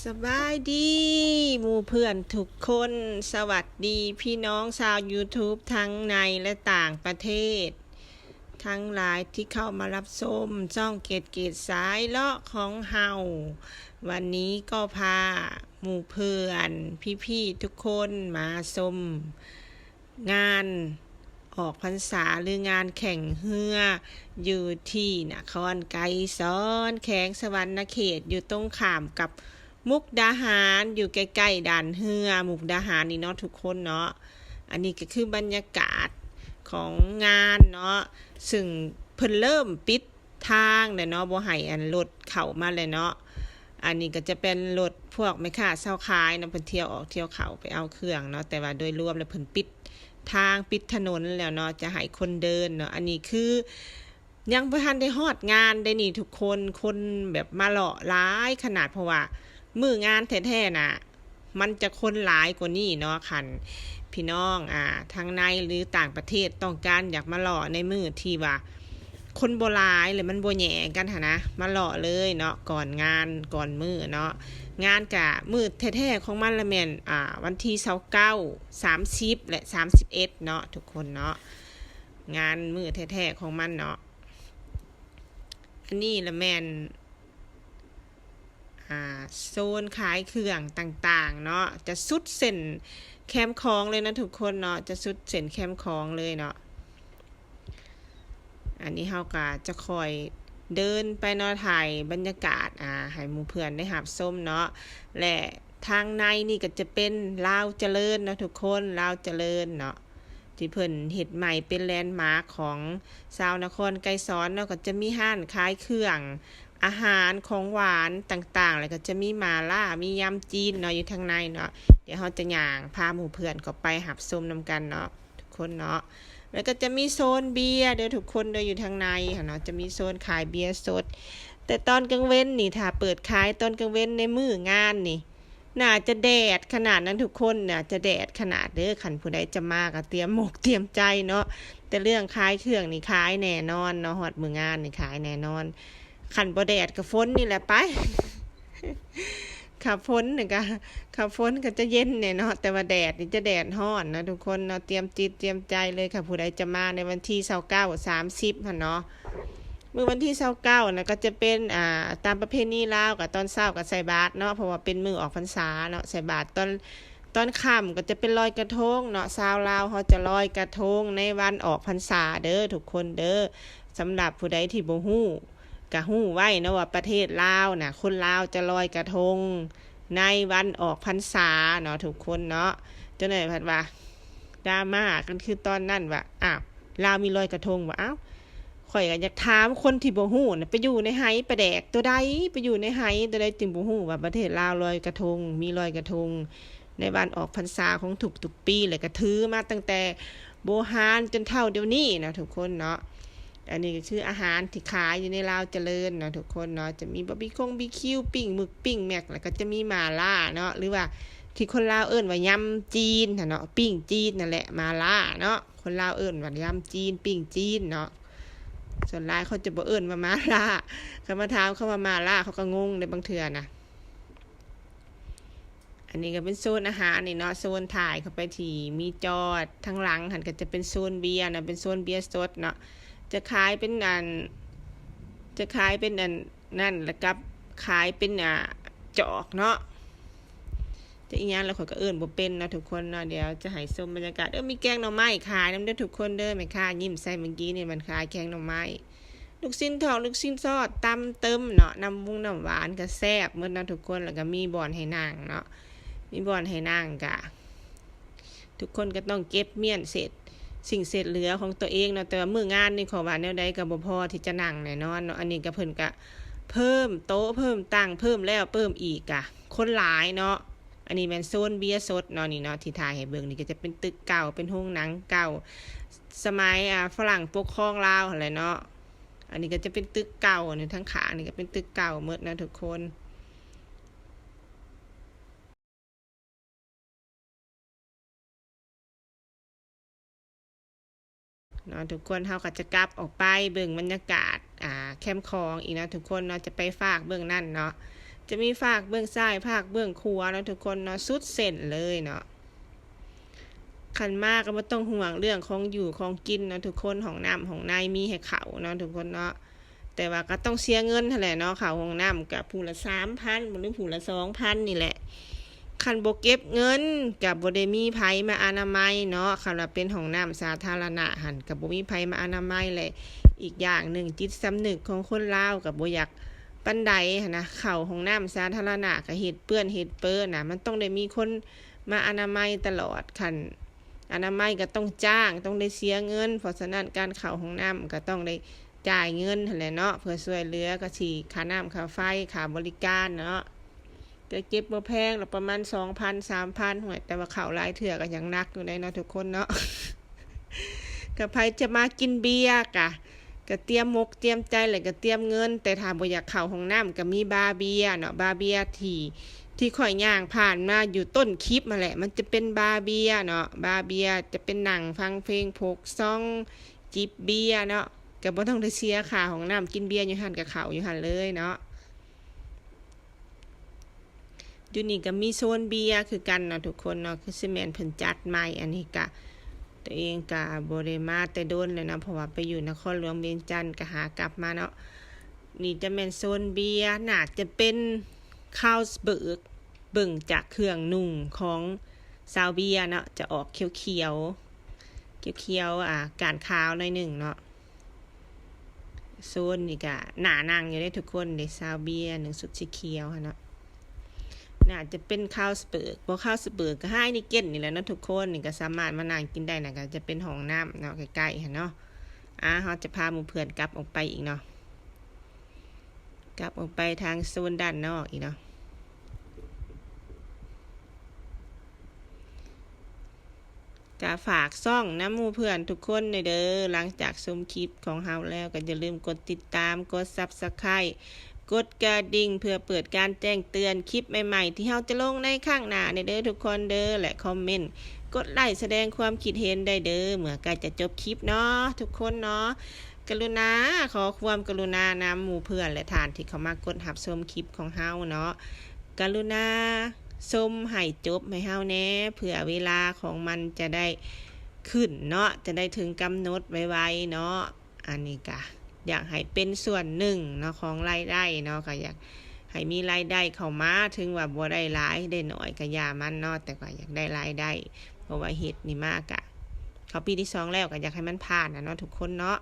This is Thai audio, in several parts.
สบายดีหมู่เพื่อนทุกคน สวัสดีพี่น้องชาว YouTube ทั้งในและต่างประเทศ ทั้งหลายที่เข้ามารับชมช่องเกตเกตสายเลาะของเฮาวันนี้ก็พาหมู่เพื่อน พี่ๆทุกคนมาชมงานออกพรรษาหรืองานแข่งเฮือ อยู่ที่นครไกรสอนแขวงสวรรณเขตอยู่ตรงขามกับ มุกดาหารอยู่ใกล้ๆด่านเฮือ มุกดาหารนี่เนาะทุกคนเนาะอันนี้ก็คือบรรยากาศของงานเนาะซึ่งเพิ่นเริ่มปิดทางเลยเนาะบ่ให้อันรถเข้ามาเลยเนาะอันนี้ก็จะเป็นรถพวกไม่ค่าเช่าขายนาะเพิ่นเที่ยวออกเที่ยวเขาไปเอาเครื่องเนาะแต่ว่าโดยรวมแล้วเพิ่นปิดทางปิดถนนแล้วเนาะจะให้คนเดินเนาะอันนี้คือ ยังบ่ทันได้ฮอดงานได้นี่ทุกคนคนแบบมาเลาะร้ายขนาดเพราะว่า มืองานแท้ๆน่ะมันจะคนหลายกว่านี้เนาะคันพี่น้องอ่าทางในหรือต่างประเทศต้องการอยากมาเลาะในมือที่ว่า คนโบราณเลยมันโบแหย่กันหะนะมาเลาะเลยเนาะก่อนงานก่อนมือเนาะงานกะมือแท้ๆของมันละแมนอ่าวันที่เสาเก้าสามสิบและสามสิบเอ็ดเนาะทุกคนเนาะงานมือแท้ๆของมันเนาะอันนี้ละแมน โซนขายเครื่องต่างๆ เนาะจะสุดเส้นแคมคองเลยนะทุกคนเนาะจะสุดเส้นแคมคองเลยเนาะอันนี้เฮาก็จะคอยเดินไปนาะถ่ายบรรยากาศอ่าให้หมู่เพื่อนได้หับส้มเนาะและทางในนี่ก็จะเป็นลาวเจริญเนาะทุกคนลาวเจริญเนาะที่เพิ่นเฮ็ดใหม่เป็นแลนด์มาร์คของชาวนครไกรสอนเนาะก็จะมีห้านขายเครื่อง อาหารของหวานต่างๆ แล้วก็จะมีมาล่า มียำจีนเนาะอยู่ทางในเนาะ เดี๋ยวเราจะย่างพาหมู่เพื่อนก็ไปหับส้มนำกันเนาะทุกคนเนาะ แล้วก็จะมีโซนเบียร์เดี๋ยวทุกคนเดินอยู่ทางในเนาะ จะมีโซนขายเบียร์สด แต่ตอนกลางเว้นนี่ถ้าเปิดขายตอนกลางเว้นในมืองานนี่น่าจะแดดขนาดนั้นทุกคนน่ะจะแดดขนาดเด้อขันผู้ใดจะมาก็เตรียมหมกเตรียมใจเนาะแต่เรื่องขายเครื่องนี่ขายแน่นอนเนาะฮอดมืองานนี่ขายแน่นอน ขันบ่แดดกับฝนนี่แหละไปขับฝนนี่ก็ขับฝนก็จะเย็นเนี่ยเนาะแต่ว่าแดดนี่จะแดดร้อนนะทุกคนเนาะเตรียมจิตเตรียมใจเลยค่ะผู้ใดจะมาในวันที่29 30ค่ะเนาะเมื่อวันที่29นะก็จะเป็นอ่าตามประเพณีลาวกับตอนเช้ากับใส่บาตรเนาะเพราะว่าเป็นมือออกพรรษาเนาะใส่บาตรตอนตอนค่ำก็จะเป็นลอยกระทงเนาะชาวลาวเขาจะลอยกระทงในวันออกพรรษาเด้อทุกคนเด้อสำหรับผู้ใดที่บ่ฮู้ ก็ฮู้ไว้นะว่าประเทศลาวน่ะคนลาวจะลอยกระทง ในวันออกพรรษาเนาะทุกคนเนาะเจ้าหน่อยพัดว่าดราม่ากันคือตอนนั้นว่าอ้าวลาวมีลอยกระทงว่าอ้าวข่อยก็อยากถามคนที่บ่ฮู้น่ะไปอยู่ในไหประแดกตัวใดไปอยู่ในไหตัวใดจึงบ่ฮู้ว่าประเทศลาวลอยกระทง มีลอยกระทง ในวันออกพรรษาของทุกทุกปีเลยก็ถือมาตั้งแต่โบราณจนเท่าเดี๋ยวนี้นะทุกคนเนาะ อันนี้ก็คืออาหารที่ขายอยู่ในลาวเจริญเนาะทุกคนเนาะจะมีบะหมี่คงบีคิวปิ้งหมึกปิ้งแม็กแล้วก็จะมีมาล่าเนาะหรือว่าที่คนลาวเอิ้นว่ายำจีนนะเนาะปิ้งจีนนั่นแหละมาล่าเนาะคนลาวเอิ้นว่ายำจีน ปิ้งจีนเนาะส่วนลายเขาจะบ่เอิ้นว่ามาล่าเขามาถามเขาว่ามาล่าเขาก็งงในบางเทื่อนะอันนี้ก็เป็นโซนอาหารนี่เนาะโซนถ่ายเข้าไปที่มีจอดทั้งหลังหันก็จะเป็นโซนเบียร์นะเป็นโซนเบียร์สดเนาะ จะขายเป็นอัน จะขายเป็นอันนั่นแล้วกับขายเป็นอ่าจอกเนาะจะอีกอย่างแล้วข่อยก็เอิ้นบ่เป็นเนาะทุกคนเนาะเดี๋ยวจะให้มบรรยากาศเออมีแกงหน่อไม้ขายน้ำเด้อทุกคนเด้อแม่ค้ายิ้มใส่เมื่อกี้เนี่ยมันขายแกงหน่อไม้ลูกชิ้นทอดลูกชิ้นทอดตำเติมเนาะน้ำวุ้งน้ำหวานก็แซ่บหมดเนาะทุกคนแล้วก็มีบอนให้นั่งเนาะมีบอนให้นั่งกะทุกคนก็ต้องเก็บเมียนเสร็จ สิ่งเศษเหลือของตัวเองเนาะแต่ว่ามืองานนี่ขอว่าแนวใดก็บ่พอที่จะนั่งแน่นอนเนาะอันนี้ก็เพิ่นก็เพิ่มโต๊ะเพิ่มตั้งเพิ่มแล้วเพิ่มอีกอะคนหลายเนาะอันนี้แม่นโซนเบียร์สดเนาะนี่เนาะที่ถ่ายให้เบิ่งนี่ก็จะเป็นตึกเก่าเป็นโรงหนังเก่า สมัยอ่าฝรั่งปกครองลาวหั่นแหละเนาะอันนี้ก็จะเป็นตึกเก่านี่ทั้งขานี่ก็เป็นตึกเก่าหมดนะทุกคน เนาะทุกคนเฮาก็จะกลับออกไปเบิ่งบรรยากาศอ่าแคมป์คลองอีกเนาะทุกคนเนาะจะไปฝากเบิ่งนั่นเนาะจะมีฝากเบื้องซ้ายภาคเบื้องขวาเนาะทุกคนเนาะสุดเส้นเลยเนาะขันมากก็ไม่ต้องห่วงเรื่องของอยู่ของกินเนาะทุกคนของน้ำของนายมีให้เขาเนาะทุกคนเนาะแต่ว่าก็ต้องเสียเงินเท่าไหร่เนาะเขาของน้ำกับผู้ละสามพันหรือผู้ละสองพันนี่แหละ คันโบเก็บเงินกับโบไดมีไผมาอนามัยเนาะคันว่าเป็นของน้ำสาธารณะหันกับโบมีไผมาอนามัยเลยอีกอย่างหนึ่งจิตสำนึกของคนลาวกับโบอยากปันใดนะเข่าของน้ำสาธารณะกับเห็ดเปื้อนเห็ดเปื้อนนะมันต้องได้มีคนมาอนามัยตลอดคันอนามัยก็ต้องจ้างต้องได้เสียเงิน เพราะฉะนั้นการเข่าของน้ำก็ต้องได้จ่ายเงินหั่นแหละเนาะเพื่อช่วยเหลือก็ฉีค่าน้ำค่าไฟค่าบริการเนาะ ก็เก็บมาแพงละประมาณสองพันสามพันหวยแต่ว่าเขาหลายเถื่อก็ยังนักอยู่ในเนาะทุกคนเนาะกับใครจะมากินเบียร์กะก็เตรียมมกเตรียมใจเลยก็เตรียมเงิน แต่ถามบ่อยากเข่าห้องน้ำก็มีบาร์เบียเนาะบาร์เบียที่ที่ข่อยย่างผ่านมาอยู่ต้นคลิปมาแหละ มันจะเป็นบาร์เบียเนาะบาร์เบียจะเป็นหนังฟังเพลงพกซองจิบเบียเนาะก็บ่ต้องได้เสียค่าห้องน้ำกินเบียร์อยู่หันกับเขาอยู่หันเลยเนาะ อยู่นี่ก็มีโซนเบียร์คือกันเนาะทุกคนเนาะคือซีเมนเพิ่นจัดใหม่อันนี้ก็ตัวเองก็บ่ได้มาแต่โดนเลยนะเพราะว่าไปอยู่นครหลวงเวียงจันทน์ก็หากลับมาเนาะนี่จะเป็นโซนเบียร์น่าจะเป็นคาวสเบิร์กเบิ่งจากเครื่องนุ่งของซาวเบียเนาะจะออกเขียวเขียวๆเขียวอ่าการขาวหน่อยหนึ่งเนาะโซนนี่ก็หนานั่งอยู่ได้ทุกคนในซาวเบียหนึ่งสุดสีเขียวเนาะ น่าจะเป็นข้าวสเปิร์กเพราะข้าวสเปิร์กก็ให้นี่เก็ตนี่แหละเนาะทุกคนนี่ก็สามารถมานั่งกินได้นะก็จะเป็นห้องน้ำเนาะใกล้ๆค่ะเนาะอ่าเราจะพาหมู่เพื่อนกลับออกไปอีกเนาะกลับออกไปทางโซนด้านนอกอีกเนาะก็ฝากซ่องน้ำหมูเพื่อนทุกคนในเด้อหลังจากชมคลิปของเฮาแล้วก็อย่าลืมกดติดตามกดซับสไคร กดกระดิ่งเพื่อเปิดการแจ้งเตือนคลิปใหม่ๆ ที่เราจะลงในข้างหน้าในเด้อทุกคนเด้อและคอมเมนต์กดไลค์แสดงความคิดเห็นได้เด้อเมื่อใกล้จะจบคลิปเนาะทุกคนเนาะกรุณาขอความกรุณานำหมู่เพื่อนและทานที่เขามากดหับชมคลิปของเฮาเนาะกรุณาชมให้จบให้เฮาแน่เผื่อเวลาของมันจะได้ขึ้นเนาะจะได้ถึงกำหนดไวๆเนาะอันนี้กะ อยากให้เป็นส่วนหนึ่งเนาะของรายได้เนาะก็อยากให้มีรายได้เข้ามาถึงว่าบ่ได้หลายได้น้อยก็อย่ามันเนาะแต่ก็อยากได้รายได้เพราะว่าเฮ็ดนี่มากอะเขาปีที่สองแล้วก็อยากให้มันผ่านนะเนาะทุกคนเนาะ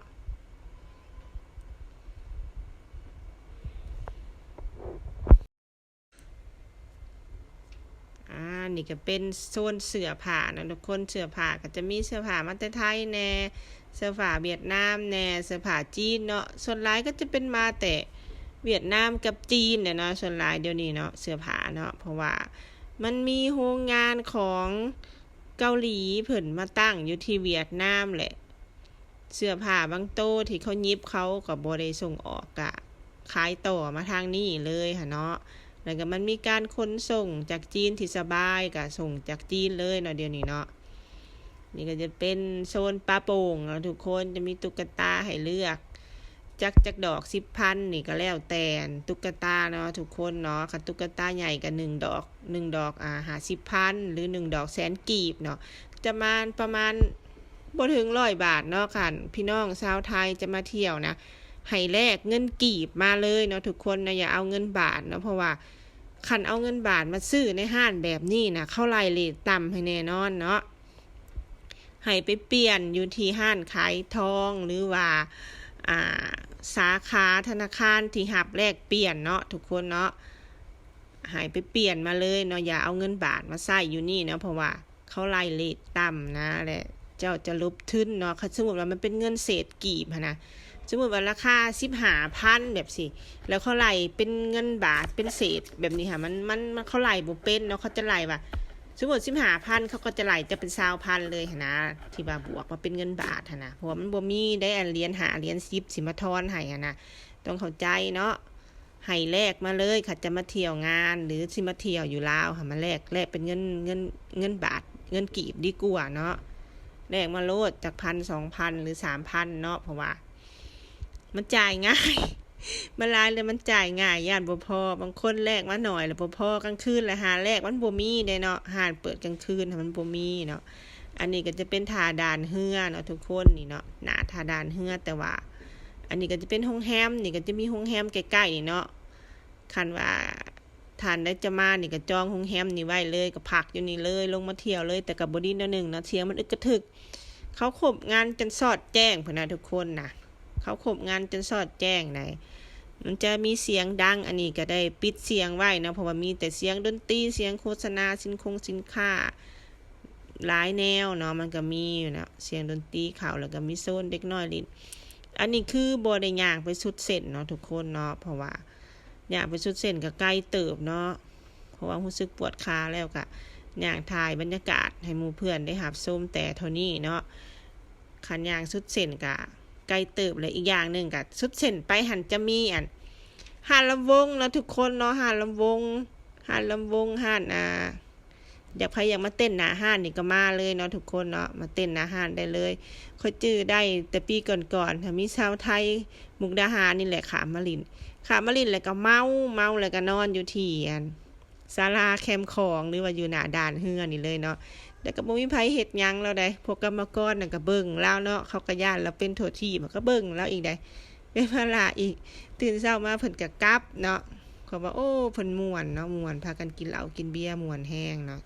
อ่า นี่ก็เป็นโซนเสื้อผ้านะทุกคน เสื้อผ้าก็จะมีเสื้อผ้ามาแต่ไทยแน่ เสื้อผ้าเวียดนามแน่ เสื้อผ้าจีนเนาะ ส่วนหลายก็จะเป็นมาแต่เวียดนามกับจีนเนี่ยเนาะ ส่วนหลายเดี๋ยวนี้เนาะ เสื้อผ้าเนาะ เพราะว่ามันมีโรงงานของเกาหลีเพิ่นมาตั้งอยู่ที่เวียดนามแหละ เสื้อผ้าบางโตที่เขายิบเขาก็บ่ได้ส่งออกกะขายต่อมาทางนี้เลยค่ะเนาะ แล้วก็มันมีการขนส่งจากจีนที่สบายก็ส่งจากจีนเลยเนาะเดี๋ยวนี้เนาะนี่ก็จะเป็นโซนปลาโป่งทุกคนจะมีตุ๊กตาให้เลือกจากจากดอกสิบพันนี่ก็แล้วแต่ตุ๊กตาเนาะทุกคนเนาะค่ะตุ๊กตาใหญ่กับหนึ่งดอกหนึ่งดอกอ่าหาสิบพันหรือหนึ่งดอกแสนกีบเนาะจะมาประมาณบ่ถึงร้อยบาทเนาะค่ะพี่น้องชาวไทยจะมาเที่ยวนะ ให้แลกเงินกีบมาเลยเนาะทุกคนนะอย่าเอาเงินบาทเนาะเพราะว่าคันเอาเงินบาทมาซื้อในห้างแบบนี้นะเข้าไล่เลทต่ำให้แน่นอนเนาะให้ไปเปลี่ยนอยู่ที่ห้านขายทองหรือว่าอ่าสาขาธนาคารที่หับแลกเปลี่ยนเนาะทุกคนเนาะให้ไปเปลี่ยนมาเลยเนาะอย่าเอาเงินบาทมาใส่อยู่นี่เนาะเพราะว่าเขาไล่เลทต่ำนะแหละเจ้าจะลบทึ้นเนาะสมมติว่ามันเป็นเงินเศษกีบนะ สมมติว่าราคาสิบหาพันแบบสิแล้วเขาไล่เป็นเงินบาทเป็นเศษแบบนี้ค่ะ มันมันมันเขาไล่บ่เป็นเนาะเขาจะไล่ว่าสมมติสิบหาพันเขาก็จะไหลจะเป็นซาวพันเลยนะที่ว่าบวกมาเป็นเงินบาทนะเพราะมันบ่มีได้อันเหรียญหาเหรียญซิปสิมาทอนให้นนะต้องเข้าใจเนาะให้แลกมาเลยค่ะจะมาเที่ยวงานหรือสิมาเที่ยวอยู่ลาวค่ะมาแลกแลกเป็นเงินเงินเงินบาท เงินกีบดีกว่าเนาะแลกมาโลดจากพันสองพันหรือสามพันเนาะเพราะว่า มันจ่ายง่ายมันลายเลยมันจ่ายง่ายย่านบ่พอบางคนแลกมาหน่อยแล้วบ่พอกลางคืนแล้วหาแลกมันบ่มีเด้เนาะหานเปิดกลางคืนมันบ่มีเนาะอันนี้ก็จะเป็นทาดานเฮือเนาะทุกคนนี่เนาะหนาทาดานเฮือแต่ว่า อันนี้ก็จะเป็นโรงแรมนี่ก็จะมีโรงแรมใกล้ๆนี่เนาะคันว่าทานได้จะมานี่ก็จองโรงแรมนี่ไว้เลยก็พักอยู่นี่เลย ลงมาเที่ยวเลยแต่กับบดีนหนึ่งเนาะเที่ยวมันอึกกระทึก เขาขบงานจนสอดแจ้งเพุ่นนะทุกคนนะ เขาขบงานจนสอดแจ้งไหนมันจะมีเสียงดังอันนี้ก็ได้ปิดเสียงไว้นะเพราะว่ามีแต่เสียงดนตรีเสียงโฆษณาสินคงสินค้าหลายแนวเนาะมันก็มีอยู่นะเสียงดนตรีเขาแล้วก็มีโซนเด็กน้อยลินอันนี้คือบอได้ย่างไปสุดเส้นเนาะทุกคนเนาะเพราะว่าย่างไปสุดเส้นก็ไกลเติบเนาะเพราะว่ารู้สึกปวดขาแล้วก็ย่างถ่ายบรรยากาศให้หมู่เพื่อนได้หับส้มแต่เท่านี้เนาะขันย่างสุดเส้นกะ ไกลเติบเลยอีกอย่างหนึ่งกะสุดเส้นไปหันจะมีอันหานลำวงเนาะทุกคนเนาะหานลำวงหานลำวงหานอ่าอยากใครอยากมาเต้นหนาห้านนี่ก็มาเลยเนาะทุกคนเนาะมาเต้นหนาห้านได้เลยค่อยจื้อได้แต่ปีก่อนๆถ้ามีชาวไทยมุกดาหารนี่แหละขามมาลินขามมาลินแล้วก็เมาเมาแล้วก็นอนอยู่ที่อันศาลาแคมของหรือว่าอยู่หน้าด่านเฮือนี่เลยเนาะ แต่ก็บ่มีไผเฮ็ดหยังแล้วได้พวกกรรมกรน่ะก็เบิ่งแล้วเนาะเขาก็ย่านเราเป็นโทษที่มันก็เบิ่งแล้วอีกได้เป็นภาระอีก ตื่นเช้ามาเพิ่นก็กลับเนาะเขาว่าโอ้เพิ่นม่วนเนาะม่วนพากันกินเหล้ากินเบียร์ม่วนแห้งเนาะ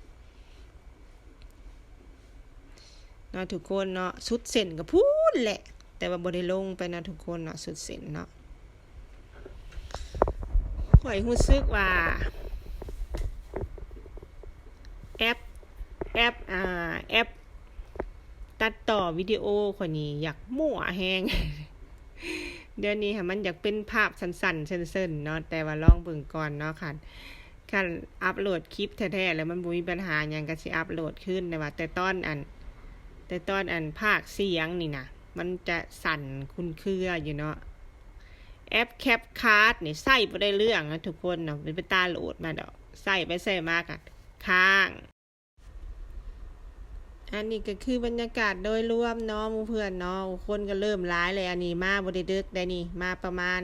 เนาะทุกคนเนาะสุดเส้นก็พูดแหละ แต่ว่าบ่ได้ลงไปเนาะทุกคนเนาะสุดเส้นเนาะข่อยรู้สึกว่า แอป แอป อ่า แอป ต่อวิดีโอข่อยนี่อยากมั่วแฮงเดี๋ยวนี้ค่ะมันอยากเป็นภาพสั้นๆเส้นๆเนาะแต่ว่าลองเบิ่งก่อนเนาะค่ะคันอัปโหลดคลิปแท้ๆแล้วมันมีปัญหาหยังก็สิอัปโหลดขึ้นแต่ว่า แต่ตอนอัน แต่ตอนอันภาคเสียงนี่นะมันจะสั่นคุณเครืออยู่เนาะแอปแคปคาร์ดนี่ใส่ไปได้เรื่องนะทุกคนเนาะเป็นไปตาโหลดมาดอกใส่ไปใส่มากอะค้าง อันนี้ก็คือบรรยากาศโดยรวมเนาะมูเพื่อนเนาะคนก็เริ่มร้ายเลยอันนี้มาบไดิดึกได้นี่มาประมาณ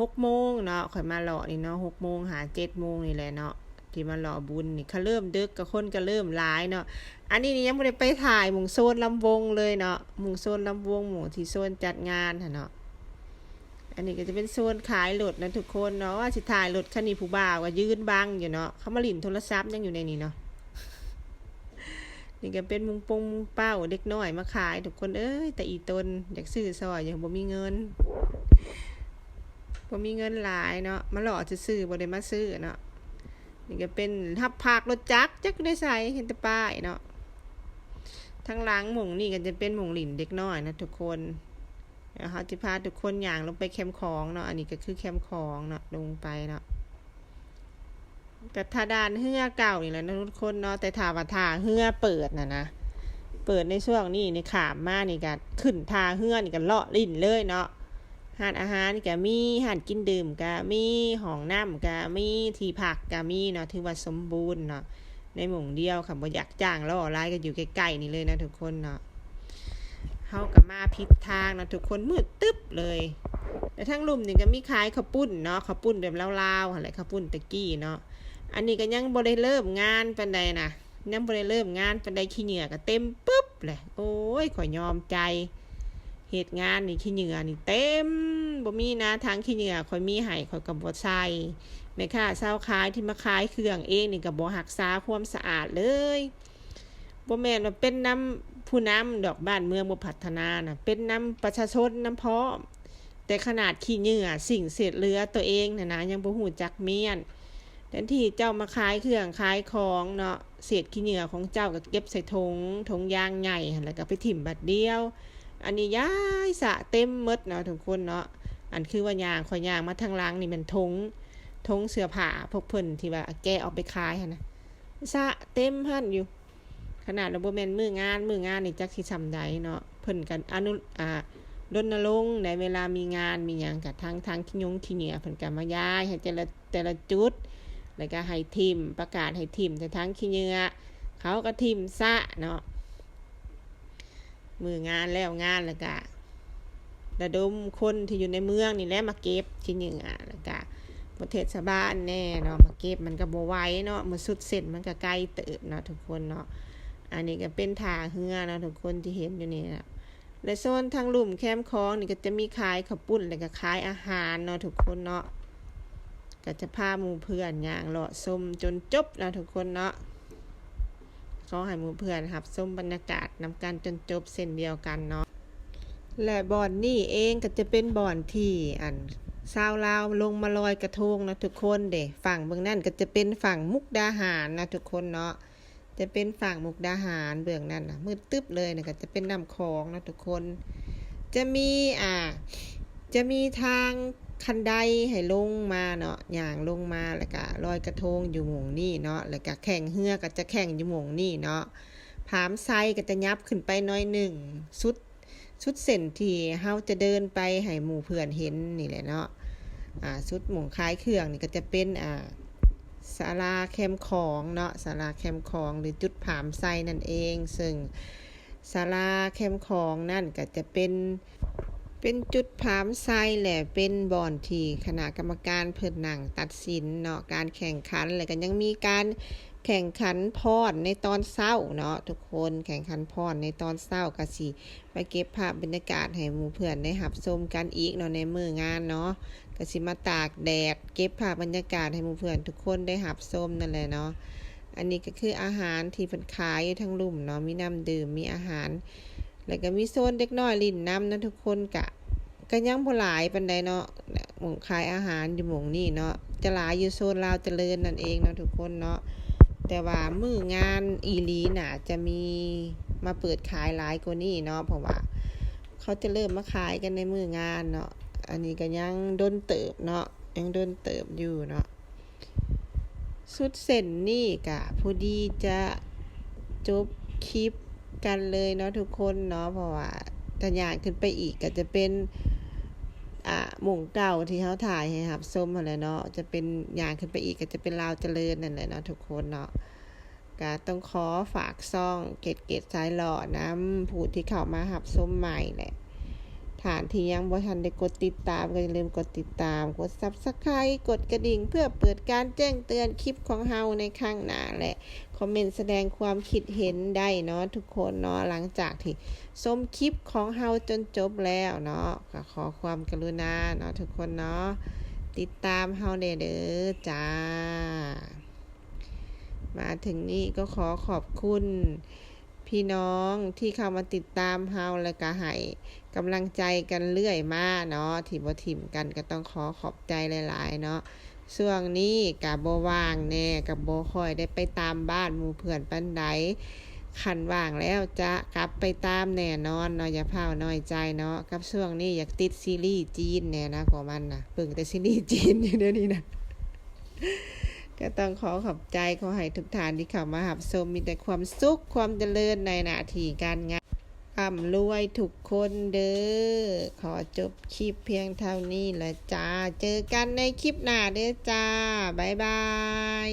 หกโมงเนาะข่อยมาหล่อนี่เนาะหกโมงหาเจ็ดโมงนี่แหละเนาะที่มาหล่อบุญนี่เขาเริ่มดึกกับคนก็เริ่มร้ายเนาะอันนี้นี่ยังไม่ได้ไปถ่ายมุงโซนลำวงเลยเนาะมุงโซนลำวงหมู่ที่โซนจัดงานค่ะเนาะอันนี้ก็จะเป็นโซนขายรถนะทุกคนเนาะว่าสิถ่ายรถคันนี้ผู้บ่าวก็ยืนบังอยู่เนาะเขามาหลินโทรศัพท์ยังอยู่ในนี้เนาะ นี่ก็เป็นมุงปงมุงเป้าเด็กน้อยมาขายทุกคนเอ้ยแต่อีตนอยากซื้อซอยอย่างบ่มีเงินบ่มีเงินหลายเนาะมาหล่อจะซื้อบ่ได้มาซื้อเนาะนี่ก็เป็นทับผักรถจักรจักได้ใส่เห็นแต่ป้ายเนาะทั้งหลังหมงนี่ก็จะเป็นหมงหลินเด็กน้อยนะทุกคนนะคะจะพาทุกคนอย่างลงไปแคมของเนาะอันนี้ก็คือแคมของเนาะลงไปเนาะ กับทาดานเฮือเก่านี่แหละนะทุกคนเนาะแต่ถาว่าทาเฮือเปิดนะนะเปิดในช่วงนี้ในขามมานี่ก็ขึ้นทาเฮือนี่ก็เลาะลิ้นเลยเนาะหานอาหารก็มีหานกินดื่มก็มีห้องน้ำก็มีที่พักก็มีเนาะถือว่าสมบูรณ์เนาะในหม่งเดียวค่ะบ่อยากจ้างแล่อไล่ก็อยู่ใกล้ๆนี่เลยนะทุกคนเนาะเฮาก็มาผิดทางนะทุกคนมืดตึ๊บเลยแต่ทั้งลุ่มนี่ก็มีขายข้าวปุ้นเนาะข้าวปุ้นแบบลาวๆอะไรข้าวปุ้นตะกี้เนาะ อันนี้ก็ยังบ่ไดเริ่มงานปานใดนะยังบ่ไดเริ่มงานปานใดขี้เหงื่อก็เต็มปึ๊บเลยโอ้ยขอยยอมใจเหตุงานนี่ขี้เหงื่อนี่เต็มบ่มีนะทางขี้เหงื่อคอยมีให้คอยกับบ่ใส่แม่ค้าเช้าขายที่มาขายเครื่องเองนี่ก็บ่รักษาความสะอาดเลยบ่แม่นว่าเป็นน้ำผู้นำดอกบ้านเมืองบ่พัฒนานะเป็นน้ำประชาชนน้ำพร้อมแต่ขนาดขี้เหงื่อสิ่งเศษเหลือตัวเองนะนะยังบ่ฮู้จักเมียน นที่เจ้ามาขายเครื่องขายของเนาะเศษขี้เหงื่อของเจ้าก็เก็บใส่ถุงถุงยางใหญ่แล้วก็ไปถิ่มบัดเดียว อันนี้ย้ายสะเต็มมดเนาะทุกคนเนาะอันคือว่ายางขอยยางมาทางล้างนี่มันทงทงเสื้อผ้าพวกเพิ่นที่ว่าแกเอาไปขายนะสะเต็มหันอยู่ ขนาดเราบ่แมนมืองานมืองานนี่จักสิซำใดเนาะเพิ่นกันอนุอ่ารณรงค์ในเวลามีงานมีหยังกับทางทางขี้ยงขี้เหนียเพิ่นก็มาย้ายให้แต่ละแต่ละจุด แล้วก็ให้ทีมประกาศให้ทีมแต่ทางขี้เหงื่อเขาก็ทีมซะเนาะมืองานแล้วงานแล้วก็ระดมคนที่อยู่ในเมืองนี่แหละมาเก็บที่เหนือแล้วก็ประเทศบาลแน่เนาะมาเก็บมันก็บ่ไหวเนาะมันสุดเส้นมันก็ไกล้เติบเนาะทุกคนเนาะอันนี้ก็เป็นท่าเรือเนาะทุกคนที่เห็นอยู่นี่นะและโซนทางลุ่มแคมป์คลองนี่ก็จะมีขายข้าวปุ้นแล้วก็ขายอาหารเนาะทุกคนเนาะ ก็จะพาหมู่เพื่อนย่างเลาะชมจนจบนะทุกคนเนาะขอให้หมู่เพื่อนครับส้มบรรยากาศนำกันจนจบเส้นเดียวกันเนาะและบ่อนนี่เองก็จะเป็นบ่อนที่อันชาวลาวลงมาลอยกระทงนะทุกคนเด้ฝั่งเบื้องนั่นก็จะเป็นฝั่งมุกดาหารนะทุกคนเนาะจะเป็นฝั่งมุกดาหารเบื้องนั่นนะมืดตึ๊บเลยนะก็จะเป็นน้ำคลองนะทุกคน จะมีอ่าจะมีทาง คันไดให้ลงมาเนาะอย่างลงมาแล้วก็ลอยกระทงอยู่หมองนี่เนาะแล้วก็แข่งเฮือก็จะแข่งอยู่หมองนี่เนาะผามไซก็จะยับขึ้นไปน้อยหนึ่งสุดสุดเส้นที่เฮาจะเดินไปให้หมู่เพื่อนเห็นนี่แหละเนาะอ่าสุดหม่องคล้ายเครื่องนี่ก็จะเป็นอ่าศาลาแคมของเนาะศาลาแคมของหรือจุดผามไซนั่นเอง ซึ่งศาลาแคมของนั่นก็จะเป็น เป็นจุดพามไซแหละเป็นบ่อนทีคณะกรรมการเพิ่นหนังตัดสินเนาะการแข่งขันแล้วก็ยังมีการแข่งขันพอดในตอนเช้าเนาะทุกคนแข่งขันพอดในตอนเช้าก็สิไปเก็บภาพบรรยากาศให้หมู่เพื่อนได้หับชมกันอีกเนาะในมืองานเนาะก็สิมาตากแดดเก็บภาพบรรยากาศให้หมู่เพื่อนทุกคนได้หับชมนั่นแหละเนาะอันนี้ก็คืออาหารที่เพิ่นขายอยู่ทั้งลุ่มเนาะมีน้ำดื่มมีอาหาร แล้วก็มีโซนเด็กน้อยลิ้นน้ำนะทุกคนกะก็ยังบ่หลายปานใดเนาะหม่องขายอาหารอยู่หม่องนี้เนาะจะหลายอยู่โซนลาวเจริญนั่นเองเนาะทุกคนเนาะแต่ว่ามืองานอีลีน่ะจะมีมาเปิดขายหลายกว่านี้เนาะเพราะว่าเขาจะเริ่มมาขายกันในมืองานเนาะอันนี้ก็ยังดนเติบเนาะยังดนเติบอยู่เนาะสุดเส้นนี่กะพอดีจะจบคลิป กันเลยเนาะทุกคนเนาะเพราะว่าถ้าย่านขึ้นไปอีกก็จะเป็นอ่าหม่งเก่าที่เขาถ่ายให้ครับส้มอะไรเนาะจะเป็นยางขึ้นไปอีกก็จะเป็นลาวเจริญนั่นแหละเนาะทุกคนเนาะก็ต้องขอฝากซ่องเกตเกตสายหล่อน้ำผู้ที่เข้ามาหับส้มใหม่แหละานที่ยังบ่ทันได้กดติดตามก็อย่าลืมกดติดตาม กด Subscribe กดกระดิ่ง เพื่อเปิดการแจ้งเตือนคลิปของเฮาในข้างหน้าแหละคอมเมนต์แสดงความคิดเห็นได้เนาะทุกคนเนาะหลังจากที่ชมคลิปของเฮาจนจบแล้วเนาะก็ขอความกรุณาเนาะทุกคนเนาะติดตามเฮาเด้อเด้อจ้า มาถึงนี้ก็ขอขอบคุณพี่น้องที่เข้ามาติดตามเฮาและก็ให้ กำลังใจกันเรื่อยมาเนาะที่บ่ถิ่มกันก็ต้องขอขอบใจหลาย ๆ เนาะช่วงนี้กับโบว่างแน่กับโบคอยได้ไปตามบ้านหมู่เพื่อนปันไดขันว่างแล้วจะกลับไปตามแน่นอนเนาะอย่าเผาน้อยใจเนาะกับช่วงนี้อยากติดซีรีส์จีนแน่นะของมันนะเบิ่งแต่ซีรีส์จีนอยู่เดี๋ยวนี้นะก็ต้องขอขอบใจขอให้ทุกท่านที่เข้ามาหับชมมีแต่ความสุขความเจริญในหน้าที่การงาน ร่ำรวยทุกคนเด้อ ขอจบคลิปเพียงเท่านี้ละจ้า เจอกันในคลิปหน้าเด้อจ้า บ๊ายบาย